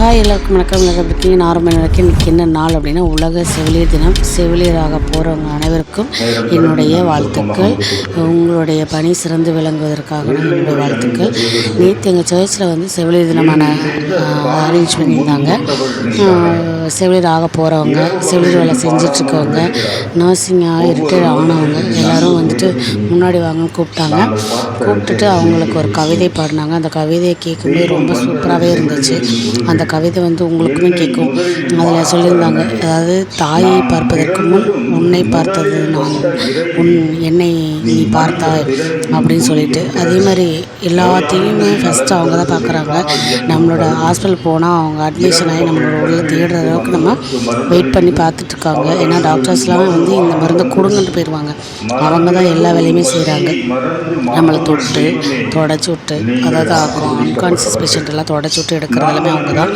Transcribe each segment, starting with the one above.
Hi எல்லாருக்கும் வணக்கம். எல்லாரும் எப்படி இருக்கீங்க நான் ரொம்ப நினைக்கிறேன் இன்றைக்கி என்ன நாள் அப்படின்னா உலக செவிலியர் தினம். செவிலியராக போகிறவங்க அனைவருக்கும் என்னுடைய வாழ்த்துக்கள். உங்களுடைய பணி சிறந்து விளங்குவதற்காக என்னுடைய வாழ்த்துக்கள். நேற்று எங்கள் சர்ச்சில் வந்து செவிலியர் தினமான அரேஞ்ச் பண்ணியிருந்தாங்க ஆஹ் செவிலியர் ஆக போகிறவங்க செவிலியர் வேலை செஞ்சிட்ருக்கவங்க நர்சிங்காக ரிட்டையர் ஆனவங்க எல்லாரும் வந்துட்டு முன்னாடி வாங்கன்னு கூப்பிட்டாங்க. கூப்பிட்டுட்டு அவங்களுக்கு ஒரு கவிதை பாடினாங்க. அந்த கவிதையை கேட்கும்போது ரொம்ப சூப்பராகவே இருந்துச்சு. அந்த கவிதை வந்து உங்களுக்குமே கேட்கும். அதில் சொல்லியிருந்தாங்க. அதாவது தாயை பார்ப்பதற்கு முன் உன்னை பார்த்தது நான். உன் என்னை நீ பார்த்தாய். அப்படின்னு சொல்லிட்டு. அதே மாதிரி எல்லாத்தையுமே ஃபஸ்ட்டு அவங்க தான் பார்க்குறாங்க. நம்மளோட ஹாஸ்பிட்டல் போனால் அவங்க அட்மிஷன் ஆகி நம்மளோட உள்ள தேடுற அளவுக்கு நம்ம வெயிட் பண்ணி பார்த்துட்ருக்காங்க ஏன்னா டாக்டர்ஸ்லாம் வந்து இந்த மருந்தை கொடுங்கன்ட்டு போயிடுவாங்க அவங்க தான் எல்லா வேலையுமே செய்கிறாங்க நம்மளை தொட்டு தொடச்சி விட்டு அதாவது அன்கான்சியஸ் பேஷண்ட் எல்லாம் தொடச்சி விட்டு எடுக்கிற எல்லாமே அவங்க தான்.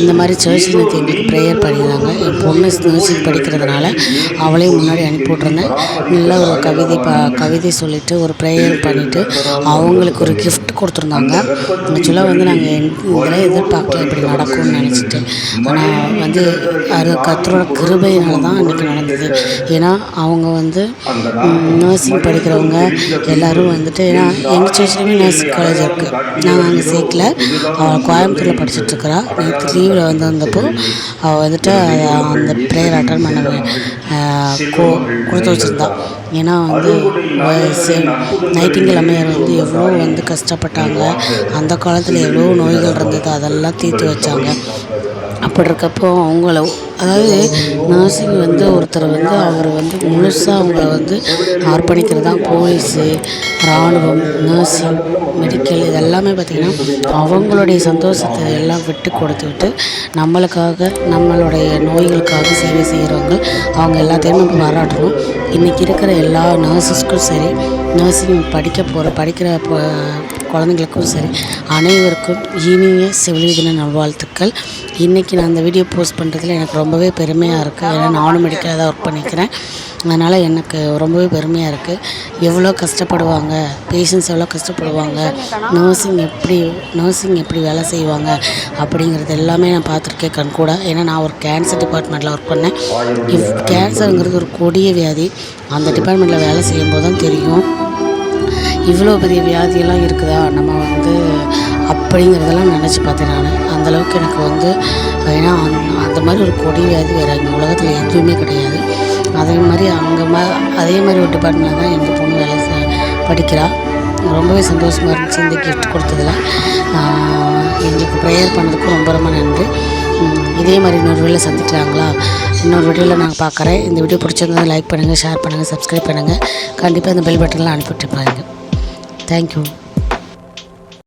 இந்த மாதிரி சர்ச்சில் நேற்று எங்களுக்கு ப்ரேயர் பண்ணியிருந்தாங்க. என் பொண்ணு நர்சிங் படிக்கிறதுனால அவளையும் முன்னாடி அனுப்பி விட்ருந்தேன் நல்ல ஒரு கவிதை ப கவிதை சொல்லிவிட்டு ஒரு ப்ரேயர் பண்ணிவிட்டு அவங்களுக்கு ஒரு gift கொடுத்துருந்தாங்க. ஆக்சுவலாக வந்து நாங்கள் இதெல்லாம் எதிர்பார்க்கல இப்படி நடக்கும்னு நினச்சிட்டு. ஆனால் வந்து அது கத்தரோட கிருபையினால தான் அன்றைக்கி நடந்தது. ஏன்னா அவங்க வந்து நர்சிங் படிக்கிறவங்க எல்லோரும் வந்துட்டு ஏன்னா எங்கள் சர்ச்லேயுமே நர்சிங் காலேஜ் இருக்குது நாங்கள் அங்கே சேர்க்கல. அவள் கோயம்புத்தூரில் படிச்சிட்ருக்கிறா நேற்று லீவில் வந்திருந்தப்போ அவள் வந்துட்டு அந்த ப்ரேயர் அட்டன் பண்ண கோ கொடுத்து வச்சுருந்தா. ஏன்னா வந்து நைட்டிங்கல் அம்மையார் வந்து எவ்வளோ வந்து கஷ்டப்பட்டாங்க அந்த காலத்தில் எவ்வளோ நோய்கள் இருந்தது அதெல்லாம் தீர்த்து வச்சாங்க. அப்படி இருக்கப்போ அவங்கள அதாவது நர்சிங் வந்து ஒருத்தர் வந்து அவர் வந்து முழுசாக அவங்கள வந்து அர்ப்பணிக்கிறது தான் போலீஸு இராணுவம் நர்சிங் மெடிக்கல் இதெல்லாமே பார்த்திங்கன்னா அவங்களுடைய சந்தோஷத்தை எல்லாம் விட்டு கொடுத்துவிட்டு நம்மளுக்காக நம்மளுடைய நோய்களுக்காக சேவை செய்கிறவங்க அவங்க எல்லாத்தையும் நம்ம பாராட்டணும். இன்றைக்கி இருக்கிற எல்லா நர்சஸ்க்கும் சரி நர்சிங் படிக்க போகிற படிக்கிற குழந்தைங்களுக்கும் சரி அனைவருக்கும் இனிய செவிலி தின நல்வாழ்த்துக்கள். இன்றைக்கி நான் அந்த வீடியோ போஸ்ட் பண்ணுறதுல எனக்கு ரொம்பவே பெருமையாக இருக்குது ஏன்னா நானும் மெடிக்கலாக தான் ஒர்க் பண்ணிக்கிறேன். அதனால் எனக்கு ரொம்பவே பெருமையாக இருக்குது எவ்வளோ கஷ்டப்படுவாங்க? பேஷண்ட்ஸ் எவ்வளோ கஷ்டப்படுவாங்க? நர்சிங் எப்படி நர்சிங் எப்படி வேலை செய்வாங்க? அப்படிங்கிறது எல்லாமே நான் பார்த்துருக்கேன் கண் கூட. ஏன்னா நான் ஒரு கேன்சர் டிபார்ட்மெண்ட்டில் ஒர்க் பண்ணேன். இவ் கேன்சருங்கிறது ஒரு கொடிய வியாதி. அந்த டிபார்ட்மெண்ட்டில் வேலை செய்யும்போது தான் தெரியும். இவ்வளோ பெரிய வியாதியெல்லாம் இருக்குதா? நம்ம வந்து அப்படிங்கிறதெல்லாம் நினச்சி பார்த்தேன் நான். அந்தளவுக்கு எனக்கு வந்து ஏன்னா அந்த- அந்த மாதிரி ஒரு கொடி வியாதி வேறு இந்த உலகத்தில் எதுவுமே கிடையாது. அதே மாதிரி அங்கே மா அதே மாதிரி ஒரு டிபார்ட்மெண்ட்டில் தான் எங்கள் பொண்ணு வேலை செ- படிக்கிறா. ரொம்பவே சந்தோஷமாக இருந்துச்சு இந்த கிஃப்ட் கொடுத்ததில். எங்களுக்கு ப்ரேயர் பண்ணதுக்கு ரொம்ப ரொம்ப நன்றி. இதே மாதிரி இன்னொரு வீடியோவில் சந்திக்கலாங்களா? இன்னொரு வீடியோவில் நான் பார்க்குறேன். இந்த வீடியோ பிடிச்சிருந்தது லைக் பண்ணுங்கள் ஷேர் பண்ணுங்கள் சப்ஸ்கிரைப் பண்ணுங்கள் கண்டிப்பாக இந்த பெல் பட்டன்லாம் அனுப்பிவிட்டு பாருங்கள் ಥ್ಯಾಂಕ್ ಯು